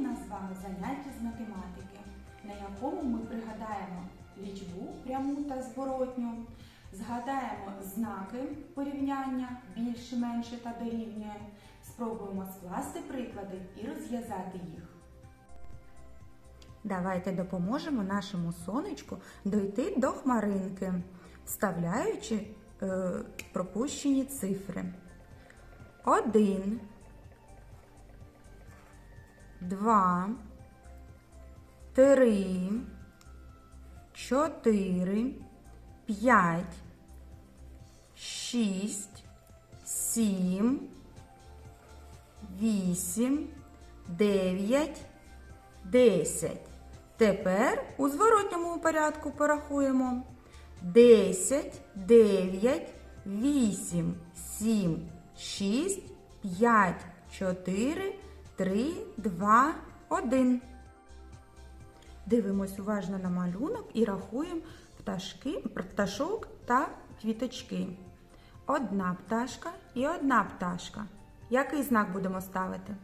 у нас з вами заняття з математики, на якому ми пригадаємо лічбу пряму та зворотню, згадаємо знаки порівняння більше, менше та дорівнює, спробуємо скласти приклади і розв'язати їх. Давайте допоможемо нашому сонечку дойти до хмаринки, вставляючи е, пропущені цифри. Один, два, три, чотири, п'ять, шість, сім, вісім, дев'ять. 10. Тепер у зворотньому порядку порахуємо. 10, 9, 8, 7, 6, 5, 4, 3, 2, 1. Дивимось уважно на малюнок і рахуємо пташки, пташок та квіточки. Одна пташка і одна пташка. Який знак будемо ставити?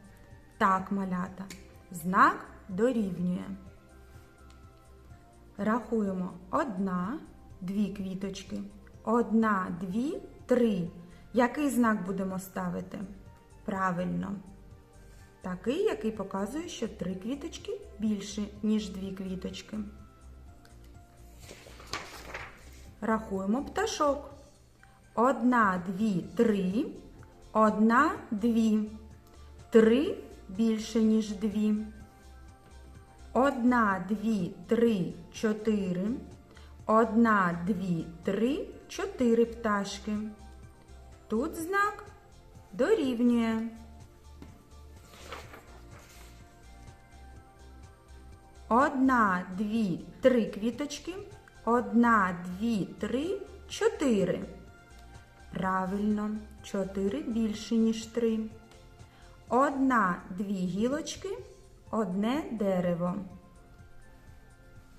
Так, малята. Знак дорівнює. Рахуємо одна, дві квіточки. Одна, дві, три. Який знак будемо ставити? Правильно. Такий, який показує, що три квіточки більше, ніж дві квіточки. Рахуємо пташок. Одна, дві, три. Одна, дві. Три більше, ніж дві. Одна, дві, три, чотири. Одна, дві, три, чотири пташки. Тут знак дорівнює. Одна, дві, три квіточки. Одна, дві, три, чотири. Правильно, чотири більше, ніж три. Одна, дві гілочки, одне дерево.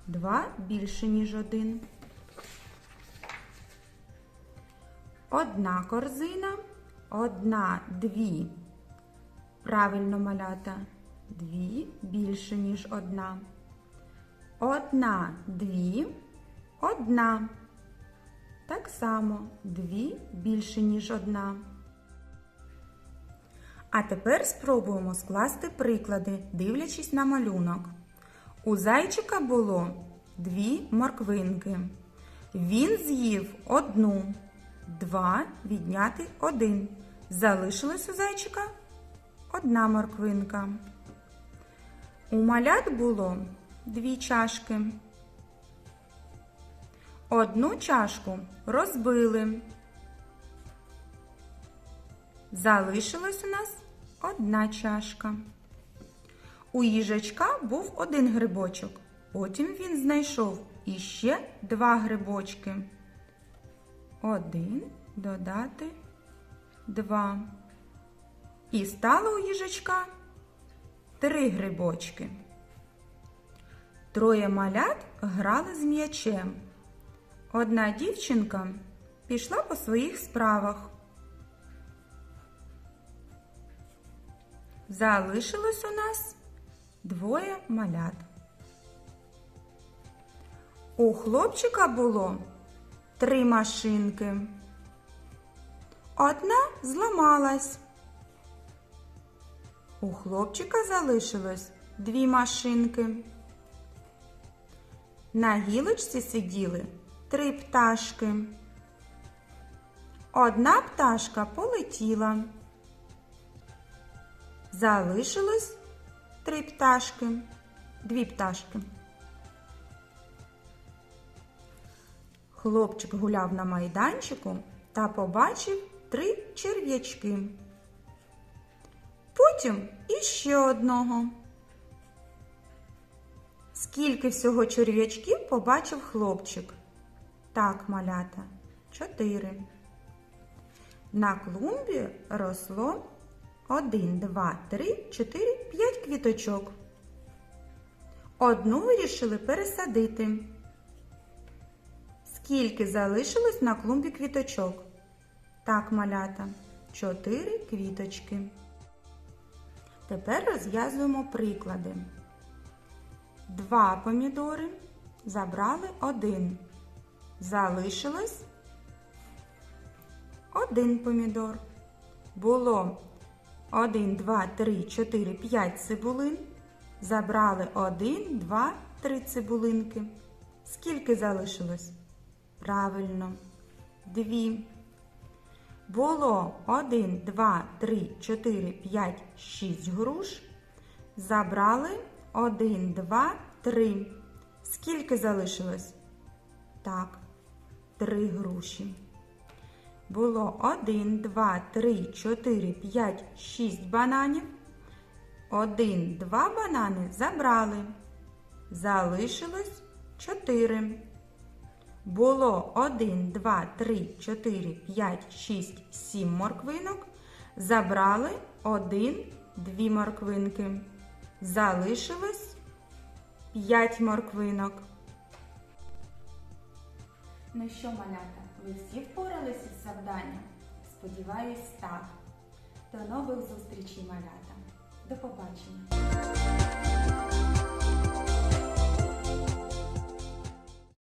Два більше, ніж один. Одна корзина, одна, дві. Правильно малята. Дві більше, ніж одна. Одна, дві, одна. Так само дві більше, ніж одна. А тепер спробуємо скласти приклади, дивлячись на малюнок. У зайчика було дві морквинки. Він з'їв одну, два відняти один. Залишилось у зайчика одна морквинка. У малят було дві чашки. Одну чашку розбили. Залишилась у нас одна чашка. У їжачка був один грибочок. Потім він знайшов іще два грибочки. Один додати два. І стало у їжачка три грибочки. Троє малят грали з м'ячем. Одна дівчинка пішла по своїх справах. Залишилось у нас двоє малят. У хлопчика було три машинки. Одна зламалась. У хлопчика залишилось дві машинки. На гілочці сиділи три пташки. Одна пташка полетіла. Залишилось три пташки, дві пташки. Хлопчик гуляв на майданчику та побачив три черв'ячки. Потім іще одного. Скільки всього черв'ячків побачив хлопчик? Так, малята, чотири. На клумбі росло один, два, три, чотири, п'ять квіточок. Одну вирішили пересадити. Скільки залишилось на клумбі квіточок? Так, малята, чотири квіточки. Тепер розв'язуємо приклади. Два помідори забрали один. Залишилось один помідор. Було 1, 2, 3, 4, 5 цибулин. Забрали 1, 2, 3 цибулинки. Скільки залишилось? Правильно. Дві. Було 1, 2, 3, 4, 5, 6 груш. Забрали 1, 2, 3. Скільки залишилось? Так, 3 груші. Було 1, 2, 3, 4, 5, 6 бананів. 1, 2 банани забрали. Залишилось 4. Було 1, 2, 3, 4, 5, 6, 7 морквинок. Забрали 1, 2 морквинки. Залишилось 5 морквинок. Ну що, малята, ви всі впоралися з завданням? Сподіваюсь, так. До нових зустрічей, малята. До побачення.